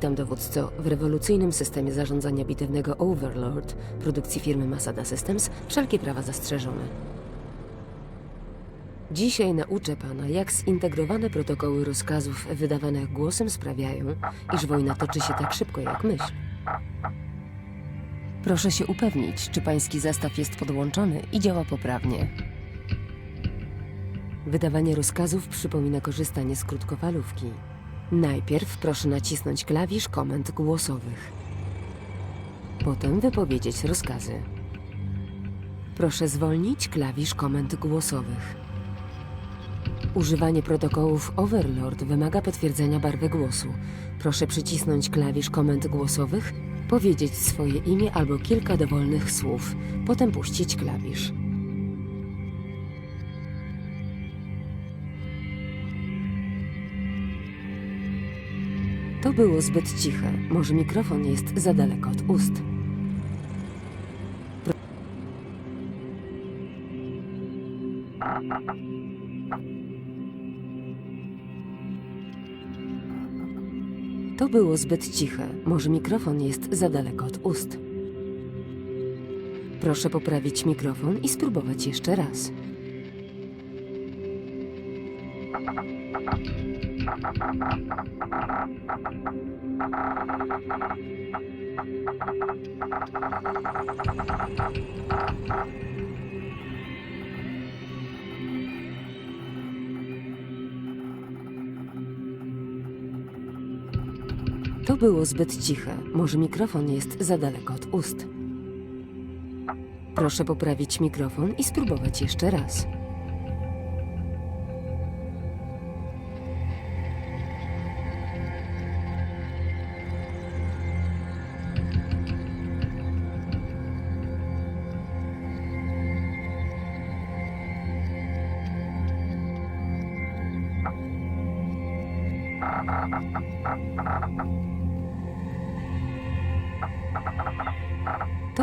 Witam dowódco. W rewolucyjnym systemie zarządzania bitewnego Overlord, produkcji firmy Masada Systems, wszelkie prawa zastrzeżone. Dzisiaj nauczę pana, jak zintegrowane protokoły rozkazów wydawanych głosem sprawiają, iż wojna toczy się tak szybko jak myśl. Proszę się upewnić, czy pański zestaw jest podłączony i działa poprawnie. Wydawanie rozkazów przypomina korzystanie z krótkofalówki. Najpierw proszę nacisnąć klawisz komend głosowych. Potem wypowiedzieć rozkazy. Proszę zwolnić klawisz komend głosowych. Używanie protokołów Overlord wymaga potwierdzenia barwy głosu. Proszę przycisnąć klawisz komend głosowych, powiedzieć swoje imię albo kilka dowolnych słów, potem puścić klawisz. To było zbyt ciche. Może mikrofon jest za daleko od ust. To było zbyt ciche. Może mikrofon jest za daleko od ust. Proszę poprawić mikrofon i spróbować jeszcze raz. To było zbyt ciche. Może mikrofon jest za daleko od ust. Proszę poprawić mikrofon i spróbować jeszcze raz.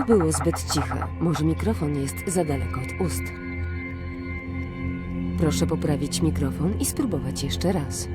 Było zbyt ciche. Może mikrofon jest za daleko od ust. Proszę poprawić mikrofon i spróbować jeszcze raz.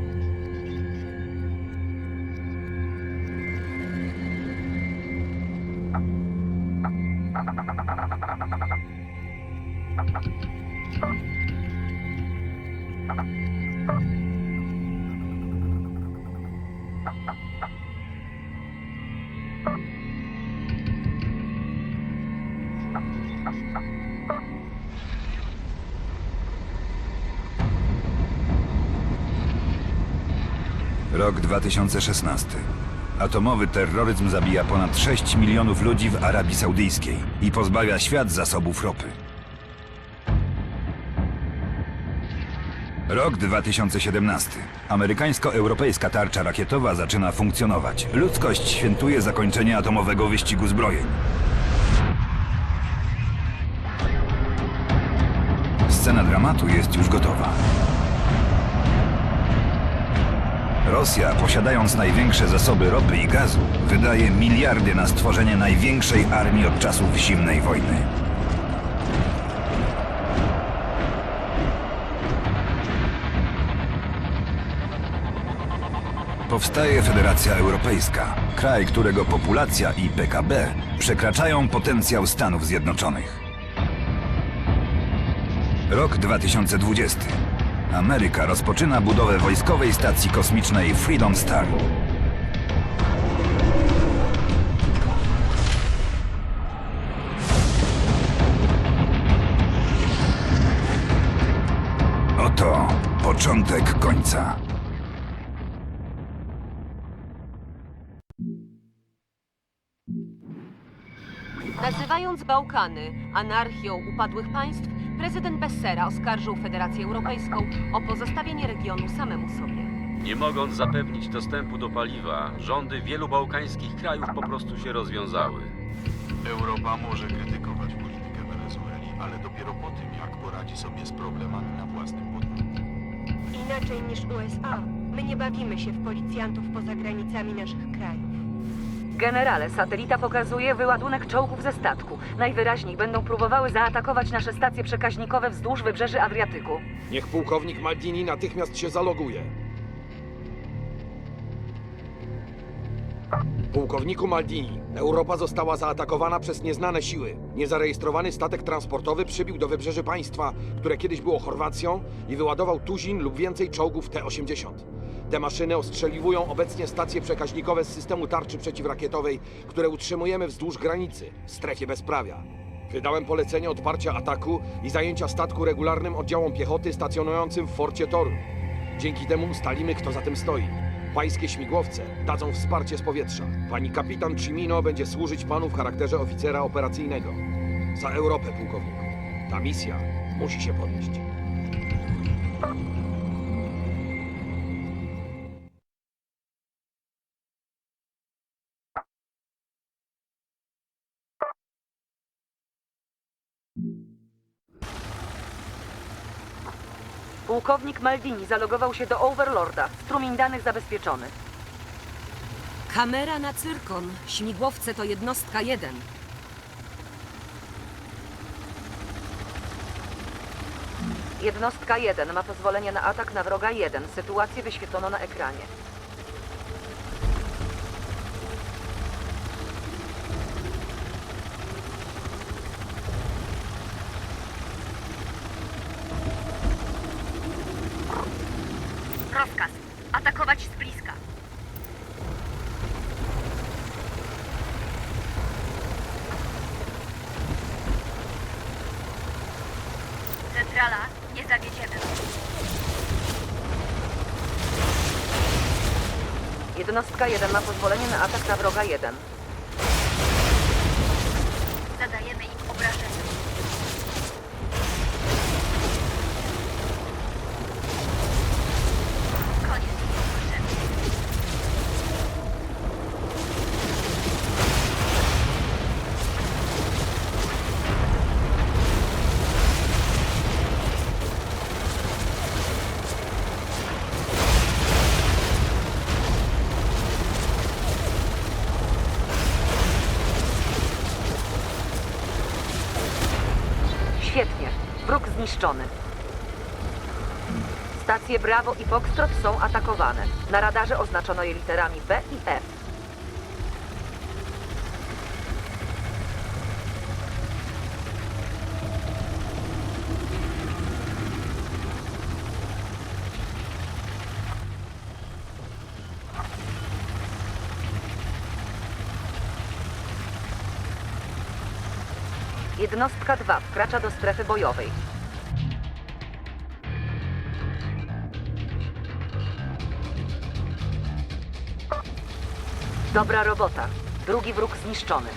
Rok 2016. Atomowy terroryzm zabija ponad 6 milionów ludzi w Arabii Saudyjskiej i pozbawia świat zasobów ropy. Rok 2017. Amerykańsko-europejska tarcza rakietowa zaczyna funkcjonować. Ludzkość świętuje zakończenie atomowego wyścigu zbrojeń. Scena dramatu jest już gotowa. Rosja, posiadając największe zasoby ropy i gazu, wydaje miliardy na stworzenie największej armii od czasów zimnej wojny. Powstaje Federacja Europejska, kraj, którego populacja i PKB przekraczają potencjał Stanów Zjednoczonych. Rok 2020. Ameryka rozpoczyna budowę wojskowej stacji kosmicznej Freedom Star. Oto początek końca. Nazywają Nazywając Bałkany anarchią upadłych państw, prezydent Bessera oskarżył Federację Europejską o pozostawienie regionu samemu sobie. Nie mogąc zapewnić dostępu do paliwa, rządy wielu bałkańskich krajów po prostu się rozwiązały. Europa może krytykować politykę Wenezueli, ale dopiero po tym, jak poradzi sobie z problemami na własnym podwórku. Inaczej niż USA, my nie bawimy się w policjantów poza granicami naszych krajów. Generale, satelita pokazuje wyładunek czołgów ze statku. Najwyraźniej będą próbowały zaatakować nasze stacje przekaźnikowe wzdłuż wybrzeży Adriatyku. Niech pułkownik Maldini natychmiast się zaloguje. Pułkowniku Maldini, Europa została zaatakowana przez nieznane siły. Niezarejestrowany statek transportowy przybił do wybrzeży państwa, które kiedyś było Chorwacją i wyładował tuzin lub więcej czołgów T-80. Te maszyny ostrzeliwują obecnie stacje przekaźnikowe z systemu tarczy przeciwrakietowej, które utrzymujemy wzdłuż granicy, w strefie bezprawia. Wydałem polecenie odparcia ataku i zajęcia statku regularnym oddziałom piechoty stacjonującym w forcie Toru. Dzięki temu ustalimy, kto za tym stoi. Pańskie śmigłowce dadzą wsparcie z powietrza. Pani kapitan Cimino będzie służyć panu w charakterze oficera operacyjnego. Za Europę, pułkowniku. Ta misja musi się podnieść. Pułkownik Maldini zalogował się do Overlorda. Strumień danych zabezpieczony. Kamera na cyrkon. Śmigłowce to jednostka jeden. Jednostka 1 ma pozwolenie na atak na wroga 1. Sytuację wyświetlono na ekranie. Rozkaz. Atakować z bliska. Centrala, nie zawiedziemy. Jednostka 1 ma pozwolenie na atak na wroga 1. zniszczony. Stacje Bravo i Foxtrot są atakowane. Na radarze oznaczono je literami B i F. Jednostka 2 wkracza do strefy bojowej. Dobra robota. Drugi wróg zniszczony.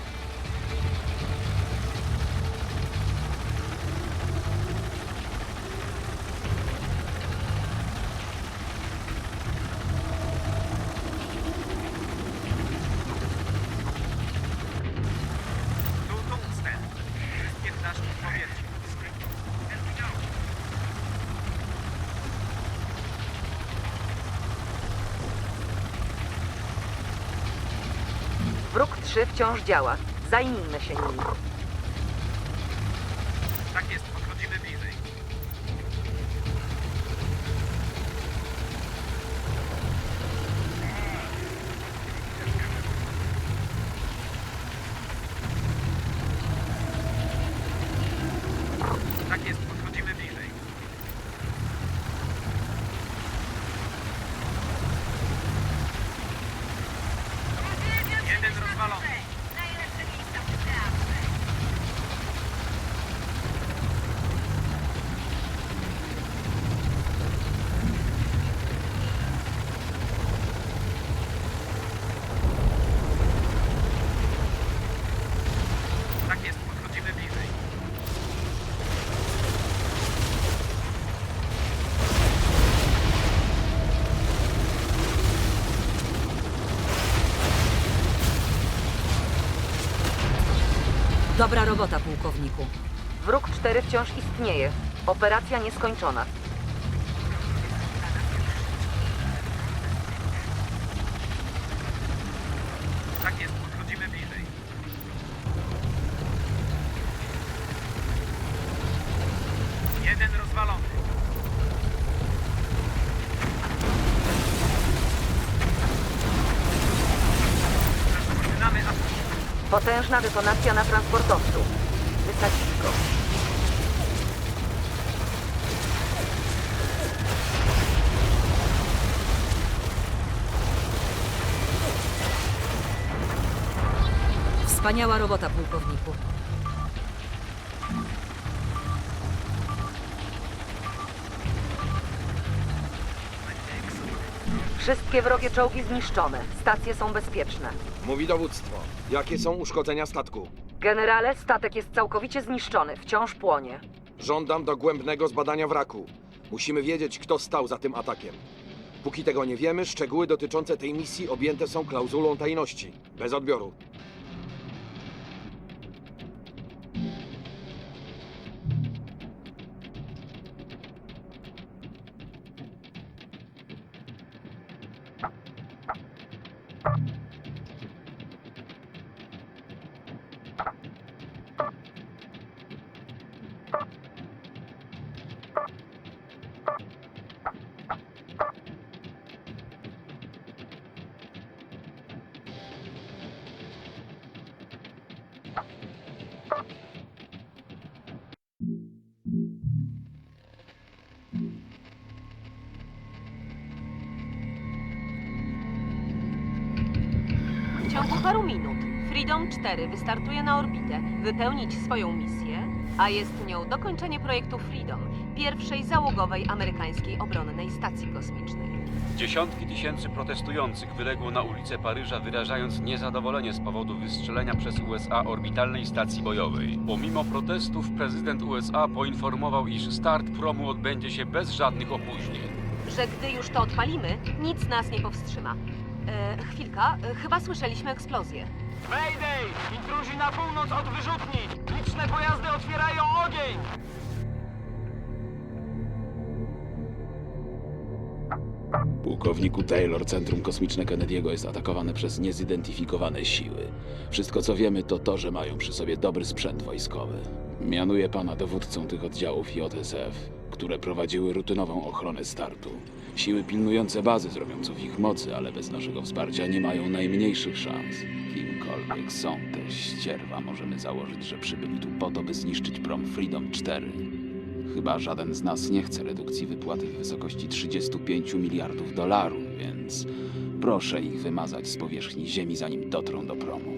Wróg 3 wciąż działa. Zajmijmy się nim. Tak jest, podchodzimy bliżej. Tak jest, podchodzimy bliżej. Jeden rozwalony. Najlepsze miejsca w teatrze. Dobra robota, pułkowniku. Wróg 4 wciąż istnieje. Operacja nieskończona. Tak jest, podchodzimy bliżej. Jeden rozwalony. Zaczynamy atak. Potężna detonacja na transportowcu. Wysadzić go. Wspaniała robota, pułkowniku. Wszystkie wrogie czołgi zniszczone. Stacje są bezpieczne. Mówi dowództwo. Jakie są uszkodzenia statku? Generale, statek jest całkowicie zniszczony. Wciąż płonie. Żądam dogłębnego zbadania wraku. Musimy wiedzieć, kto stał za tym atakiem. Póki tego nie wiemy, szczegóły dotyczące tej misji objęte są klauzulą tajności. Bez odbioru. Ciągu paru minut Freedom 4 wystartuje na orbitę, wypełnić swoją misję, a jest nią dokończenie projektu Freedom, pierwszej załogowej amerykańskiej obronnej stacji kosmicznej. Dziesiątki tysięcy protestujących wyległo na ulice Paryża, wyrażając niezadowolenie z powodu wystrzelenia przez USA orbitalnej stacji bojowej. Pomimo protestów, prezydent USA poinformował, iż start promu odbędzie się bez żadnych opóźnień. Że gdy już to odpalimy, nic nas nie powstrzyma. E, chwilka, e, chyba słyszeliśmy eksplozję. Mayday! Intruzi na północ od wyrzutni! Liczne pojazdy otwierają ogień! Pułkowniku Taylor, Centrum Kosmiczne Kennedy'ego jest atakowane przez niezidentyfikowane siły. Wszystko co wiemy to to, że mają przy sobie dobry sprzęt wojskowy. Mianuję pana dowódcą tych oddziałów JSF, które prowadziły rutynową ochronę startu. Siły pilnujące bazy zrobią co w ich mocy, ale bez naszego wsparcia nie mają najmniejszych szans. Kimkolwiek są te ścierwa, możemy założyć, że przybyli tu po to, by zniszczyć prom Freedom 4. Chyba żaden z nas nie chce redukcji wypłaty w wysokości 35 miliardów dolarów, więc proszę ich wymazać z powierzchni Ziemi, zanim dotrą do promu.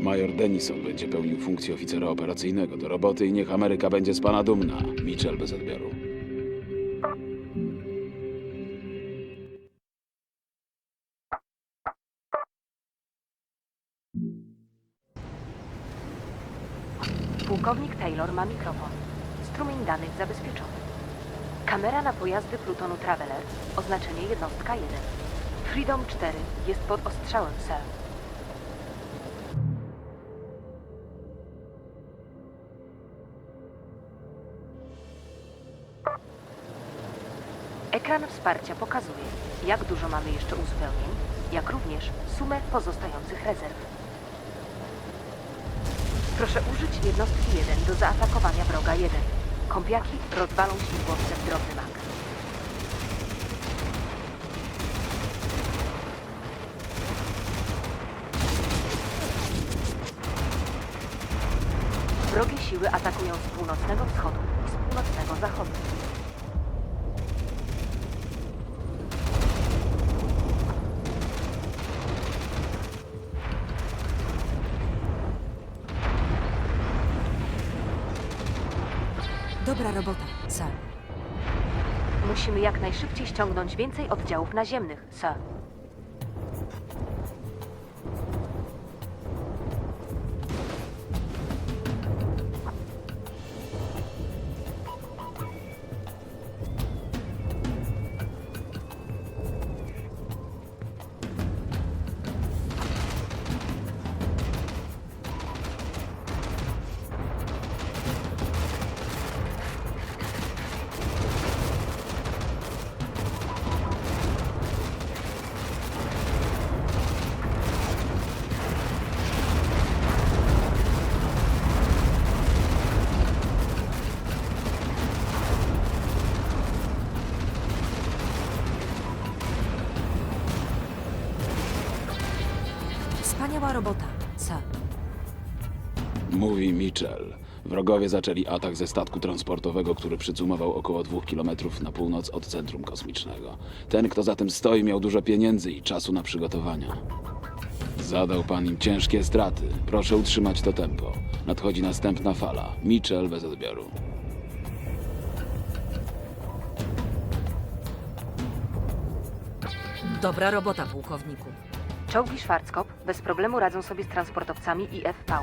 Major Denison będzie pełnił funkcję oficera operacyjnego do roboty i niech Ameryka będzie z pana dumna. Mitchell bez odbioru. Ma mikrofon. Strumień danych zabezpieczony. Kamera na pojazdy Plutonu Traveler. Oznaczenie jednostka 1. Freedom 4 jest pod ostrzałem, sir. Ekran wsparcia pokazuje, jak dużo mamy jeszcze uzupełnień, jak również sumę pozostających rezerw. Proszę użyć jednostki 1 do zaatakowania wroga 1. Kąpiaki rozwalą śmigłowcem drobny mak. Wrogie siły atakują z północnego wschodu i z północnego zachodu. Najszybciej ściągnąć więcej oddziałów naziemnych, sir. Wspaniała robota, Sir. Mówi Mitchell. Wrogowie zaczęli atak ze statku transportowego, który przycumował około dwóch kilometrów na północ od centrum kosmicznego. Ten, kto za tym stoi, miał dużo pieniędzy i czasu na przygotowania. Zadał pan im ciężkie straty. Proszę utrzymać to tempo. Nadchodzi następna fala. Mitchell bez odbioru. Dobra robota, pułkowniku. Czołgi Schwarzkopf bez problemu radzą sobie z transportowcami IFV.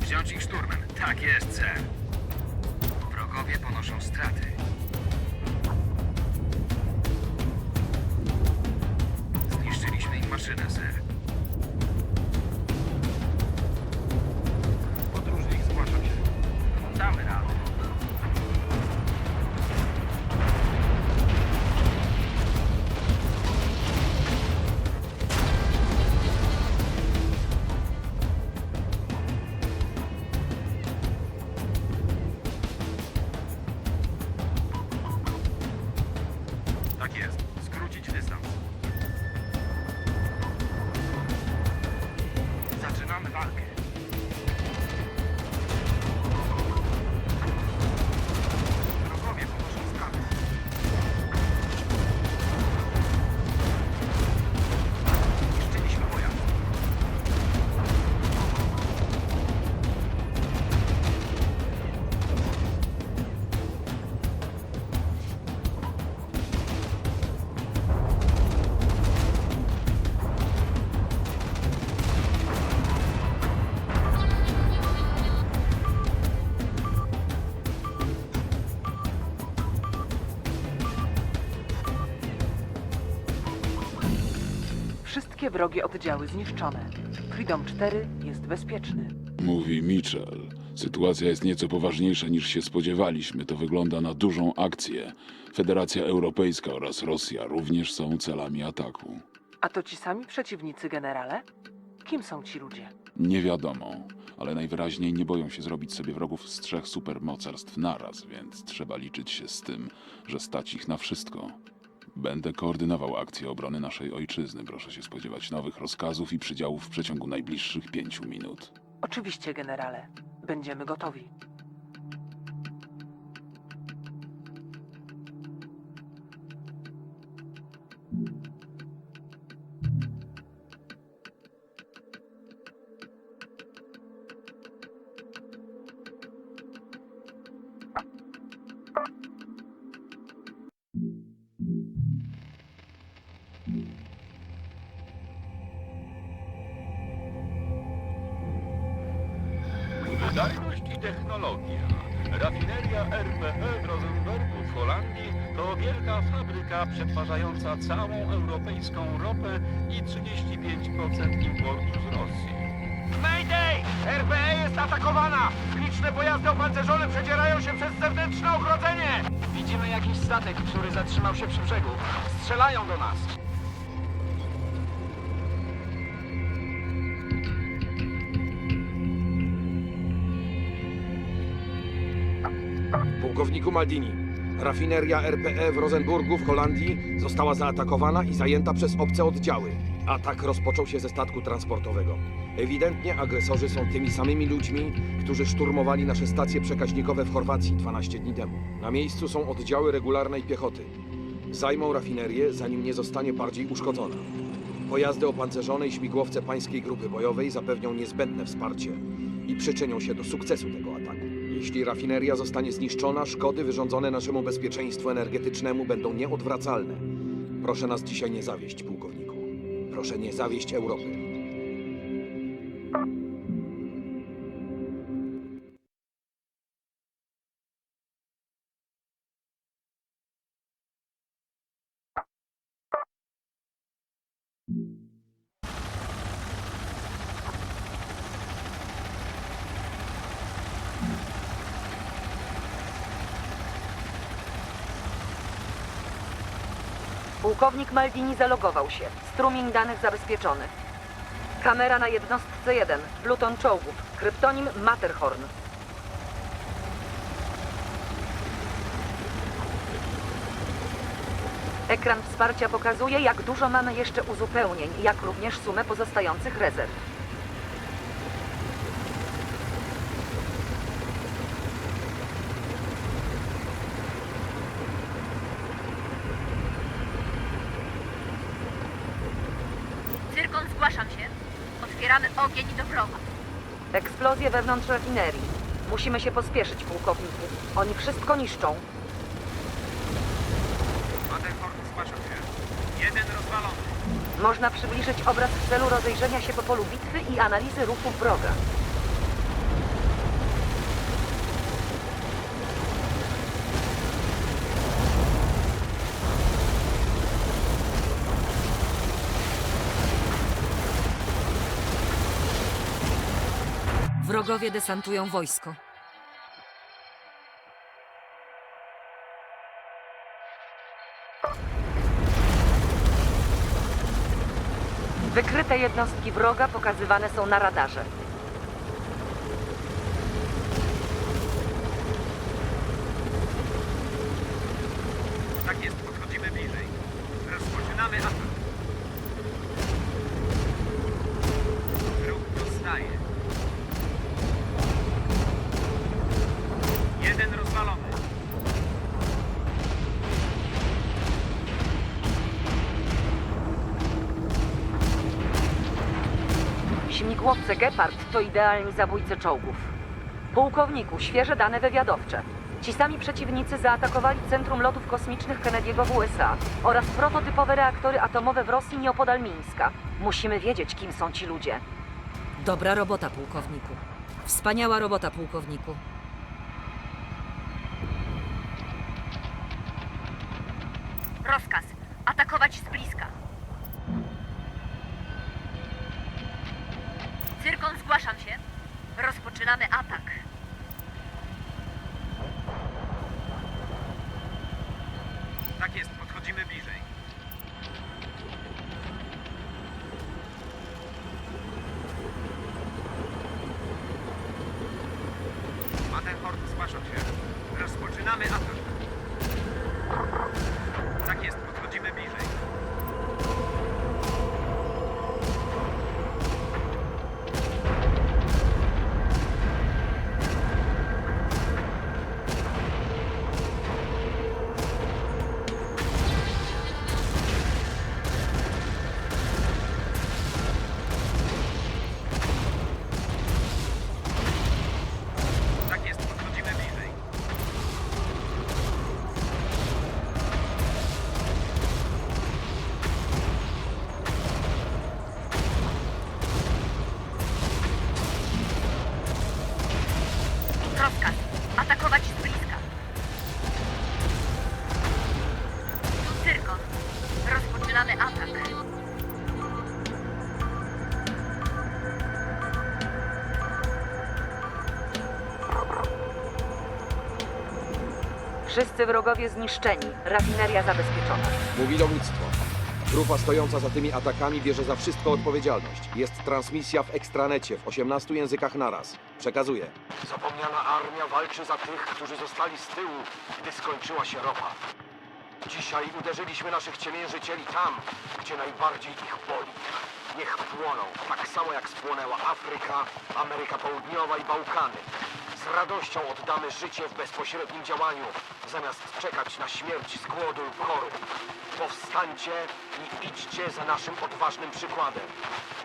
Wziąć ich szturmem. Tak jest, ser. Wrogowie ponoszą straty. Sırası. Wrogie oddziały zniszczone. Freedom 4 jest bezpieczny. Mówi Mitchell. Sytuacja jest nieco poważniejsza niż się spodziewaliśmy. To wygląda na dużą akcję. Federacja Europejska oraz Rosja również są celami ataku. A to ci sami przeciwnicy, generale? Kim są ci ludzie? Nie wiadomo, ale najwyraźniej nie boją się zrobić sobie wrogów z trzech supermocarstw naraz, więc trzeba liczyć się z tym, że stać ich na wszystko. Będę koordynował akcję obrony naszej ojczyzny. Proszę się spodziewać nowych rozkazów i przydziałów w przeciągu najbliższych pięciu minut. Oczywiście, generale. Będziemy gotowi. Wydajność i technologia. Rafineria RPE w Rosenbergu w Holandii to wielka fabryka przetwarzająca całą europejską ropę i 35% importu z Rosji. Mayday! RPE jest atakowana! Liczne pojazdy opancerzone przedzierają się przez zewnętrzne ogrodzenie! Widzimy jakiś statek, który zatrzymał się przy brzegu. Strzelają do nas. Maldini, rafineria RPE w Rosenburgu w Holandii została zaatakowana i zajęta przez obce oddziały. Atak rozpoczął się ze statku transportowego. Ewidentnie agresorzy są tymi samymi ludźmi, którzy szturmowali nasze stacje przekaźnikowe w Chorwacji 12 dni temu. Na miejscu są oddziały regularnej piechoty. Zajmą rafinerię, zanim nie zostanie bardziej uszkodzona. Pojazdy opancerzone i śmigłowce pańskiej grupy bojowej zapewnią niezbędne wsparcie i przyczynią się do sukcesu tego. Jeśli rafineria zostanie zniszczona, szkody wyrządzone naszemu bezpieczeństwu energetycznemu będą nieodwracalne. Proszę nas dzisiaj nie zawieść, pułkowniku. Proszę nie zawieść Europy. Pułkownik Maldini zalogował się. Strumień danych zabezpieczony. Kamera na jednostce 1. Pluton czołgów. Kryptonim Matterhorn. Ekran wsparcia pokazuje, jak dużo mamy jeszcze uzupełnień, jak również sumę pozostających rezerw. Eksplozje wewnątrz rafinerii. Musimy się pospieszyć, pułkowniku. Oni wszystko niszczą. Się. Jeden rozwalony. Można przybliżyć obraz w celu rozejrzenia się po polu bitwy i analizy ruchów wroga. Wrogowie desantują wojsko. Wykryte jednostki wroga pokazywane są na radarze. Śmigłowce Gepard to idealni zabójcy czołgów. Pułkowniku, świeże dane wywiadowcze. Ci sami przeciwnicy zaatakowali Centrum Lotów Kosmicznych Kennedy'ego w USA oraz prototypowe reaktory atomowe w Rosji nieopodal Mińska. Musimy wiedzieć, kim są ci ludzie. Dobra robota, pułkowniku. Wspaniała robota, pułkowniku. Rozkaz. Wszyscy wrogowie zniszczeni, rafineria zabezpieczona. Mówi dowództwo. Grupa stojąca za tymi atakami bierze za wszystko odpowiedzialność. Jest transmisja w ekstranecie w 18 językach naraz. Przekazuję. Zapomniana armia walczy za tych, którzy zostali z tyłu, gdy skończyła się ropa. Dzisiaj uderzyliśmy naszych ciemiężycieli tam, gdzie najbardziej ich boli. Niech płoną, tak samo jak spłonęła Afryka, Ameryka Południowa i Bałkany. Z radością oddamy życie w bezpośrednim działaniu, zamiast czekać na śmierć z głodu lub chorób. Powstańcie i idźcie za naszym odważnym przykładem.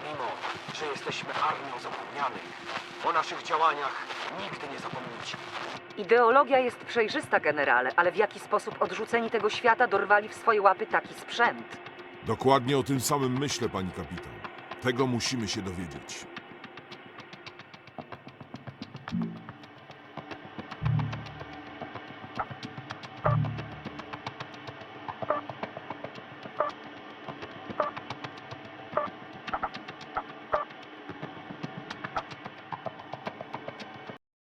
Mimo, że jesteśmy armią zapomnianych, o naszych działaniach nigdy nie zapomnicie. Ideologia jest przejrzysta, generale, ale w jaki sposób odrzuceni tego świata dorwali w swoje łapy taki sprzęt? Dokładnie o tym samym myślę, pani kapitan. Tego musimy się dowiedzieć.